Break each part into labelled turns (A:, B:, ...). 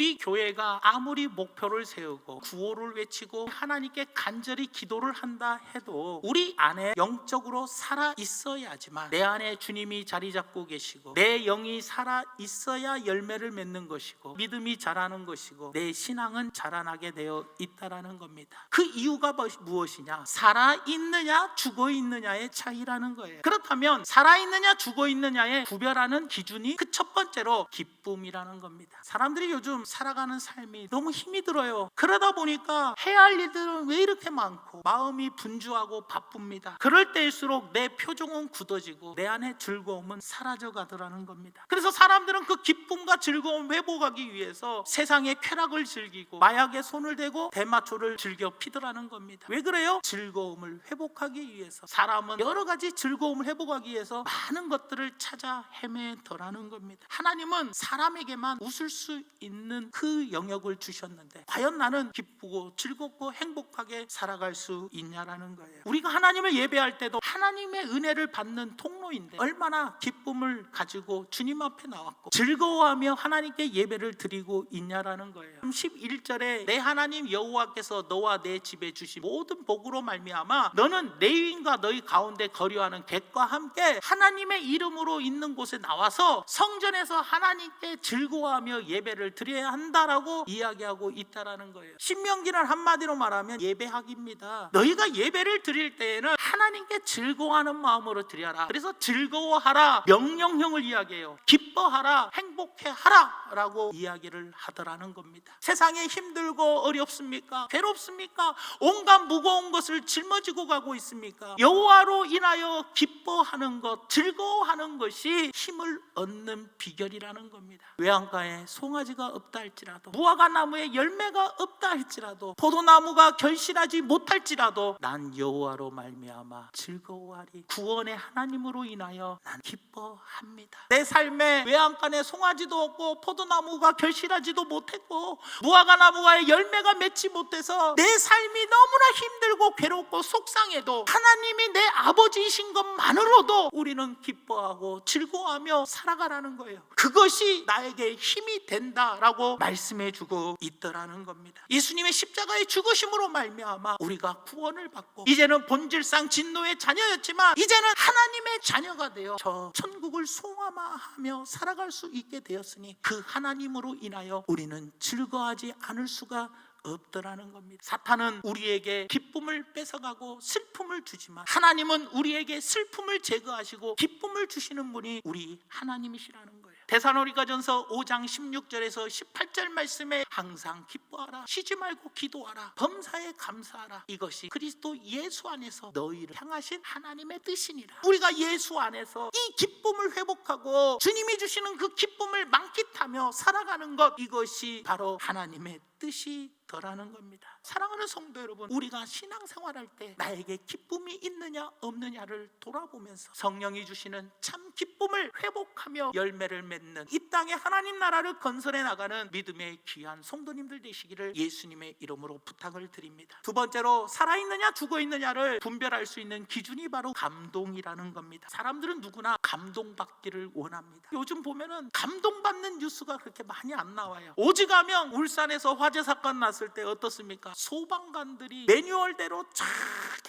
A: 우리 교회가 아무리 목표를 세우고 구호를 외치고 하나님께 간절히 기도를 한다 해도 우리 안에 영적으로 살아 있어야지만 내 안에 주님이 자리 잡고 계시고 내 영이 살아 있어야 열매를 맺는 것이고 믿음이 자라는 것이고 내 신앙은 자라나게 되어 있다라는 겁니다. 그 이유가 뭐- 무엇이냐? 살아 있느냐 죽어 있느냐의 차이라는 거예요. 그렇다면 살아 있느냐 죽어 있느냐의 구별하는 기준이 그 첫 번째로 기쁨이라는 겁니다. 사람들이 요즘 살아가는 삶이 너무 힘이 들어요. 그러다 보니까 해야 할 일들은 왜 이렇게 많고 마음이 분주하고 바쁩니다. 그럴 때일수록 내 표정은 굳어지고 내 안에 즐거움은 사라져 가더라는 겁니다. 그래서 사람들은 그 기쁨과 즐거움 회복하기 위해서 세상의 쾌락을 즐기고 마약에 손을 대고 대마초를 즐겨 피더라는 겁니다. 왜 그래요? 즐거움을 회복하기 위해서 사람은 여러 가지 즐거움을 회복하기 위해서 많은 것들을 찾아 헤매더라는 겁니다. 하나님은 사람에게만 웃을 수 있는 그 영역을 주셨는데 과연 나는 기쁘고 즐겁고 행복하게 살아갈 수 있냐라는 거예요. 우리가 하나님을 예배할 때도 하나님의 은혜를 받는 통로인데 얼마나 기쁨을 가지고 주님 앞에 나왔고 즐거워하며 하나님께 예배를 드리고 있냐라는 거예요. 11절에 내 하나님 여호와께서 너와 내 집에 주신 모든 복으로 말미암아 너는 레위인과 너희 가운데 거류하는 객과 함께 하나님의 이름으로 있는 곳에 나와서 성전에서 하나님께 즐거워하며 예배를 드려야 한다라고 이야기하고 있다라는 거예요. 신명기는 한마디로 말하면 예배학입니다. 너희가 예배를 드릴 때에는 하나님께 즐거워하는 마음으로 드려라. 그래서 즐거워하라 명령형을 이야기해요. 기뻐하라 행복해하라라고 이야기를 하더라는 겁니다. 세상에 힘들고 어렵습니까? 괴롭습니까? 온갖 무거운 것을 짊어지고 가고 있습니까? 여호와로 인하여 기뻐하는 것, 즐거워하는 것이 힘을 얻는 비결이라는 겁니다. 외양가에 송아지가 없다 할지라도 무화과 나무에 열매가 없다 할지라도 포도나무가 결실하지 못할지라도 난 여호와로 말미암아 즐거워하리 구원의 하나님으로 인하여 난 기뻐합니다. 내 삶에 외양간에 송아지도 없고 포도나무가 결실하지도 못했고 무화과 나무가 열매가 맺지 못해서 내 삶이 너무나 힘들고 괴롭고 속상해도 하나님이 내 아버지이신 것만으로도 우리는 기뻐하고 즐거워하며 살아가라는 거예요. 그것이 나에게 힘이 된다라고 말씀해 주고 있더라는 겁니다. 예수님의 십자가의 죽으심으로 말미암아 우리가 구원을 받고 이제는 본질상 진노의 자녀였지만 이제는 하나님의 자녀가 되어 저 천국을 송화하며 살아갈 수 있게 되었으니 그 하나님으로 인하여 우리는 즐거워하지 않을 수가 없더라는 겁니다. 사탄은 우리에게 기쁨을 뺏어가고 슬픔을 주지만 하나님은 우리에게 슬픔을 제거하시고 기쁨을 주시는 분이 우리 하나님이시라는 거예요. 데살로니가전서 5장 16절에서 18절 말씀에 항상 기뻐하라 쉬지 말고 기도하라 범사에 감사하라 이것이 그리스도 예수 안에서 너희를 향하신 하나님의 뜻이니라. 우리가 예수 안에서 이 기쁨을 회복하고 주님이 주시는 그 기쁨을 만끽하며 살아가는 것 이것이 바로 하나님의 뜻이 더라는 겁니다. 사랑하는 성도 여러분, 우리가 신앙생활할 때 나에게 기쁨이 있느냐 없느냐를 돌아보면서 성령이 주시는 참 기쁨을 회복하며 열매를 맺는 이 땅에 하나님 나라를 건설해 나가는 믿음의 귀한 성도님들 되시기를 예수님의 이름으로 부탁을 드립니다. 두 번째로 살아 있느냐 죽어 있느냐를 분별할 수 있는 기준이 바로 감동이라는 겁니다. 사람들은 누구나 감동받기를 원합니다. 요즘 보면은 감동받는 뉴스가 그렇게 많이 안 나와요. 오직하면 울산에서 화재 사건 났을 때 어떻습니까? 소방관들이 매뉴얼대로 쫙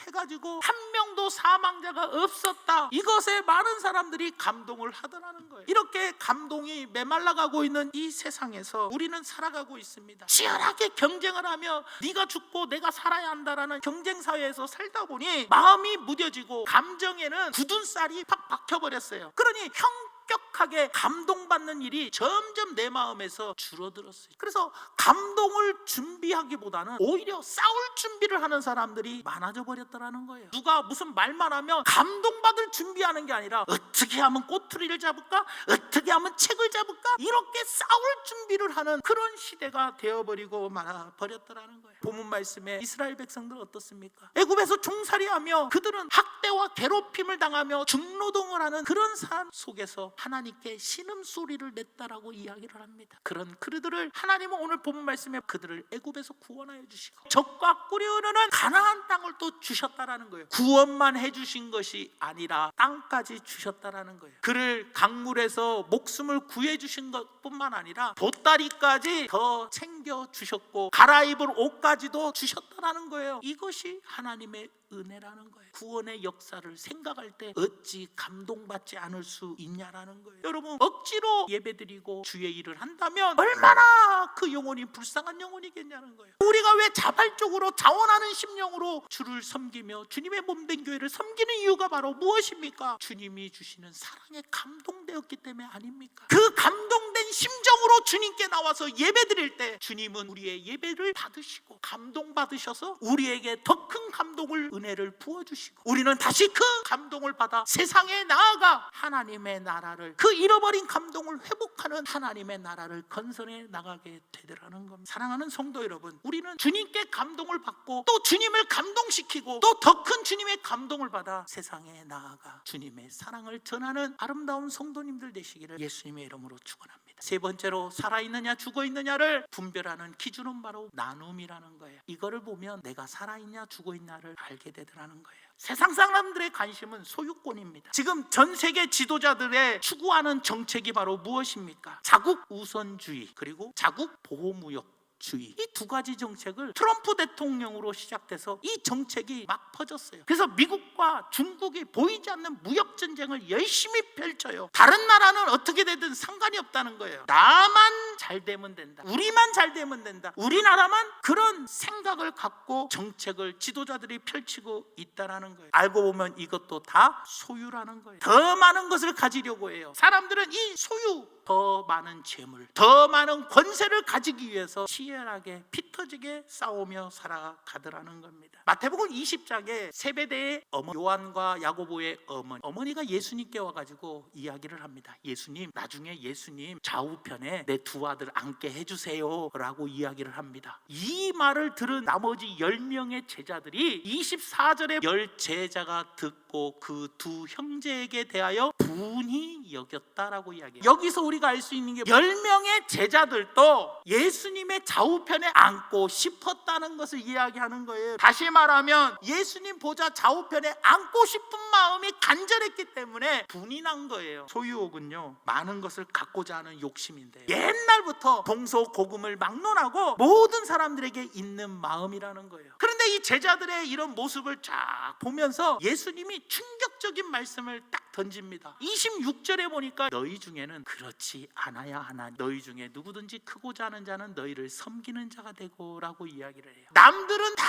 A: 해가지고 한 명도 사망자가 없었다. 이것에 많은 사람들이 감동을 하더라는 거예요. 이렇게 감동이 메말라가고 있는 이 세상에서 우리는 살아가고 있습니다. 치열하게 경쟁을 하며 네가 죽고 내가 살아야 한다라는 경쟁 사회에서 살다 보니 마음이 무뎌지고 감정에는 굳은 쌀이 팍 박혀버렸어요. 그러니 형 급격하게 감동받는 일이 점점 내 마음에서 줄어들었어요. 그래서 감동을 준비하기보다는 오히려 싸울 준비를 하는 사람들이 많아져 버렸다라는 거예요. 누가 무슨 말만 하면 감동받을 준비하는 게 아니라 어떻게 하면 꼬투리를 잡을까? 어떻게 하면 책을 잡을까? 이렇게 싸울 준비를 하는 그런 시대가 되어버리고 말아 버렸다라는 거예요. 본문 말씀에 이스라엘 백성들 어떻습니까? 애굽에서 종살이하며 그들은 학대와 괴롭힘을 당하며 중노동을 하는 그런 삶 속에서 하나님께 신음소리를 냈다라고 이야기를 합니다. 그런 그들을 하나님은 오늘 본 말씀에 그들을 애굽에서 구원하여 주시고 적과 꾸려오는 가나안 땅을 또 주셨다라는 거예요. 구원만 해 주신 것이 아니라 땅까지 주셨다라는 거예요. 그를 강물에서 목숨을 구해 주신 것뿐만 아니라 보따리까지 더 챙겨 주셨고 갈아입을 옷까지도 주셨다라는 거예요. 이것이 하나님의 은혜라는 거예요. 구원의 역사를 생각할 때 어찌 감동받지 않을 수 있냐라는 거예요. 여러분 억지로 예배드리고 주의 일을 한다면 얼마나 그 영혼이 불쌍한 영혼이겠냐는 거예요. 우리가 왜 자발적으로 자원하는 심령으로 주를 섬기며 주님의 몸된 교회를 섬기는 이유가 바로 무엇입니까? 주님이 주시는 사랑에 감동되었기 때문에 아닙니까? 그 감동 된 심정으로 주님께 나와서 예배 드릴 때 주님은 우리의 예배를 받으시고 감동 받으셔서 우리에게 더 큰 감동을 은혜를 부어 주시고 우리는 다시 그 감동을 받아 세상에 나아가 하나님의 나라를 그 잃어버린 감동을 회복하는 하나님의 나라를 건설해 나가게 되더라는 겁니다. 사랑하는 성도 여러분, 우리는 주님께 감동을 받고 또 주님을 감동시키고 또 더 큰 주님의 감동을 받아 세상에 나아가 주님의 사랑을 전하는 아름다운 성도님들 되시기를 예수님의 이름으로 축원합니다. 세 번째로 살아있느냐 죽어있느냐를 분별하는 기준은 바로 나눔이라는 거예요. 이거를 보면 내가 살아있냐 죽어있냐를 알게 되더라는 거예요. 세상 사람들의 관심은 소유권입니다. 지금 전 세계 지도자들의 추구하는 정책이 바로 무엇입니까? 자국 우선주의 그리고 자국 보호무역 주의 이 두 가지 정책을 트럼프 대통령으로 시작돼서 이 정책이 막 퍼졌어요. 그래서 미국과 중국이 보이지 않는 무역 전쟁을 열심히 펼쳐요. 다른 나라는 어떻게 되든 상관이 없다는 거예요. 나만 잘 되면 된다. 우리만 잘 되면 된다. 우리나라만 그런 생각을 갖고 정책을 지도자들이 펼치고 있다라는 거예요. 알고 보면 이것도 다 소유라는 거예요. 더 많은 것을 가지려고 해요. 사람들은 이 소유 더 많은 재물, 더 많은 권세를 가지기 위해서 치열하게 피터지게 싸우며 살아가더라는 겁니다. 마태복음 20장에 세베대의 어머 요한과 야고보의 어머니, 어머니가 예수님께 와가지고 이야기를 합니다. 예수님, 나중에 예수님 좌우편에 내 두 아들 앉게 해주세요 라고 이야기를 합니다. 이 말을 들은 나머지 10명의 제자들이 24절에 열 제자가 듣고 그 두 형제에게 대하여 분이 여겼다라고 이야기해요. 여기서 우리가 알 수 있는 게 10명의 제자들도 예수님의 좌우편에 앉고 싶었다는 것을 이야기하는 거예요. 다시 말하면 예수님 보좌 좌우편에 앉고 싶은 마음이 간절했기 때문에 분이 난 거예요. 소유욕은요. 많은 것을 갖고자 하는 욕심인데 옛날부터 동서 고금을 막론하고 모든 사람들에게 있는 마음이라는 거예요. 그런데 이 제자들의 이런 모습을 쫙 보면서 예수님이 충격적인 말씀을 딱 던집니다. 26절에 보니까 너희 중에는 그렇지 않아야 하나 너희 중에 누구든지 크고자 하는 자는 너희를 섬기는 자가 되고라고 이야기를 해요. 남들은 다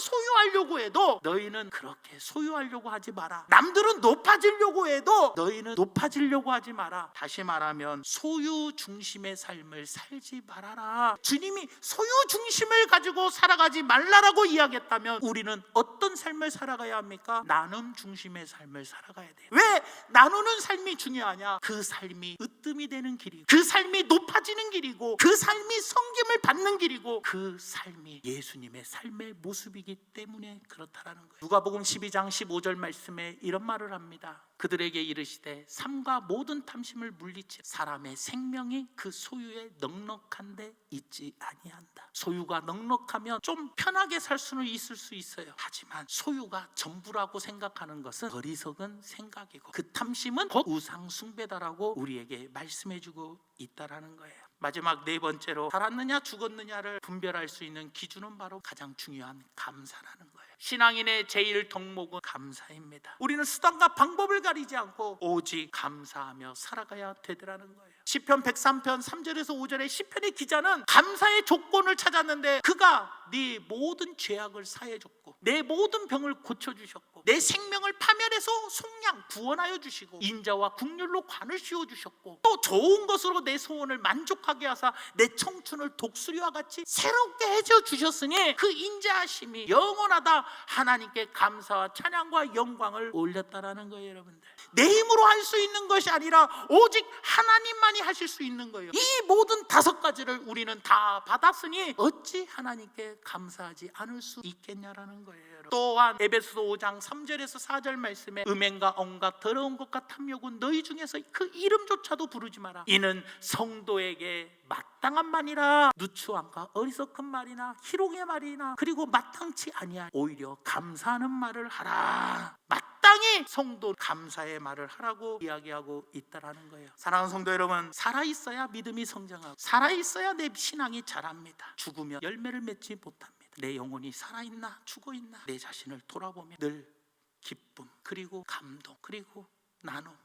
A: 소유하려고 해도 너희는 그렇게 소유하려고 하지 마라. 남들은 높아지려고 해도 너희는 높아지려고 하지 마라. 다시 말하면 소유 중심의 삶을 살지 말아라. 주님이 소유 중심을 가지고 살아가지 말라라고 이야기했다면 우리는 어떤 삶을 살아가야 합니까? 나눔 중심의 삶을 살아가야 돼요. 왜 나누는 삶이 중요하냐? 그 삶이 으뜸이 되는 길이고 그 삶이 높아지는 길이고 그 삶이 성김을 받는 길이고 그 삶이 예수님의 삶의 모습이기 때문에 그렇다라는 거예요. 누가복음 12장 15절 말씀에 이런 말을 합니다. 그들에게 이르시되 삶과 모든 탐심을 물리치 사람의 생명이 그 소유에 넉넉한데 있지 아니한다. 소유가 넉넉하면 좀 편하게 살 수는 있을 수 있어요. 하지만 소유가 전부라고 생각하는 것은 어리석은 생각이고 그 탐심은 곧 우상 숭배다라고 우리에게 말씀해주고 있다라는 거예요. 마지막 네 번째로 살았느냐 죽었느냐를 분별할 수 있는 기준은 바로 가장 중요한 감사라는 거예요. 신앙인의 제일 덕목은 감사입니다. 우리는 수단과 방법을 가리지 않고 오직 감사하며 살아가야 되더라는 거예요. 시편 103편 3절에서 5절의 시편의 기자는 감사의 조건을 찾았는데 그가 네 모든 죄악을 사해 줬고 내 모든 병을 고쳐 주셨고 내 생명을 파멸해서 속량 구원하여 주시고 인자와 국률로 관을 씌워 주셨고 또 좋은 것으로 내 소원을 만족하게 하사 내 청춘을 독수리와 같이 새롭게 해줘 주셨으니 그 인자하심이 영원하다. 하나님께 감사와 찬양과 영광을 올렸다라는 거예요 여러분들. 내 힘으로 할 수 있는 것이 아니라 오직 하나님만이 하실 수 있는 거예요. 이 모든 다섯 가지를 우리는 다 받았으니 어찌 하나님께 감사하지 않을 수 있겠냐라는 거예요 여러분. 또한 에베소서 5장 3절에서 4절 말씀에 음행과 온갖 더러운 것과 탐욕은 너희 중에서 그 이름조차도 부르지 마라. 이는 성도에게 마땅한 말이라. 누추함과 어리석은 말이나 희롱의 말이나 그리고 마땅치 아니한 오히려 감사하는 말을 하라. 마땅히 성도 감사의 말을 하라고 이야기하고 있다라는 거예요. 사랑하는 성도 여러분 살아 있어야 믿음이 성장하고 살아 있어야 내 신앙이 자랍니다. 죽으면 열매를 맺지 못합니다 내 영혼이 살아있나 죽어있나 내 자신을 돌아보면 늘 기쁨 그리고 감동 그리고 나눔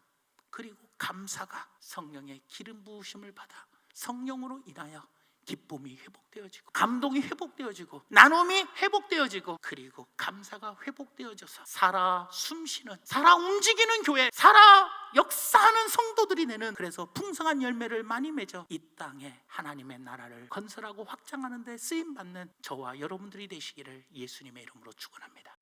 A: 그리고 감사가 성령의 기름 부으심을 받아 성령으로 인하여 기쁨이 회복되어지고 감동이 회복되어지고 나눔이 회복되어지고 그리고 감사가 회복되어져서 살아 숨쉬는 살아 움직이는 교회 살아 역사하는 성도들이 내는 그래서 풍성한 열매를 많이 맺어 이 땅에 하나님의 나라를 건설하고 확장하는 데 쓰임 받는 저와 여러분들이 되시기를 예수님의 이름으로 축원합니다.